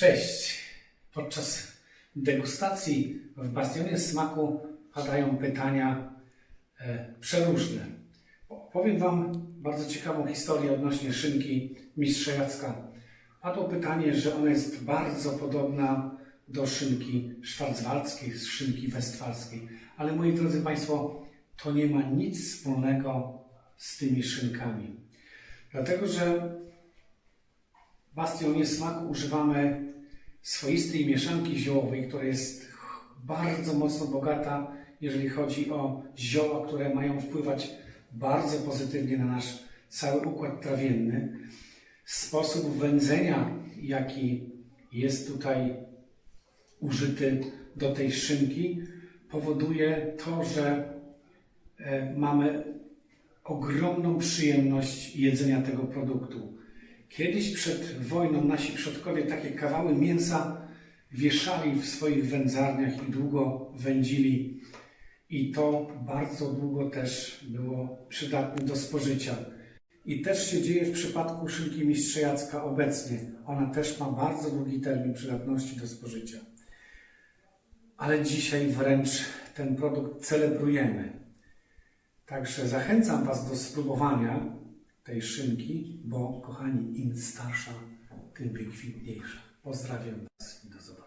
Cześć! Podczas degustacji w Bastionie Smaku padają pytania e, przeróżne. Powiem Wam bardzo ciekawą historię odnośnie szynki Mistrza Jacka. Padło pytanie, że ona jest bardzo podobna do szynki szwarcwaldzkiej, z szynki westfalskiej. Ale moi drodzy Państwo, to nie ma nic wspólnego z tymi szynkami. Dlatego, że Bastionie Smaku używamy swoistej mieszanki ziołowej, która jest bardzo mocno bogata, jeżeli chodzi o zioła, które mają wpływać bardzo pozytywnie na nasz cały układ trawienny. Sposób wędzenia, jaki jest tutaj użyty do tej szynki, powoduje to, że e, mamy ogromną przyjemność jedzenia tego produktu. Kiedyś przed wojną nasi przodkowie takie kawały mięsa wieszali w swoich wędzarniach i długo wędzili. I to bardzo długo też było przydatne do spożycia. I też się dzieje w przypadku szynki Mistrza Jacka obecnie. Ona też ma bardzo długi termin przydatności do spożycia. Ale dzisiaj wręcz ten produkt celebrujemy. Także zachęcam Was do spróbowania tej szynki, bo kochani, im starsza, tym wykwintniejsza. Pozdrawiam Was i do zobaczenia.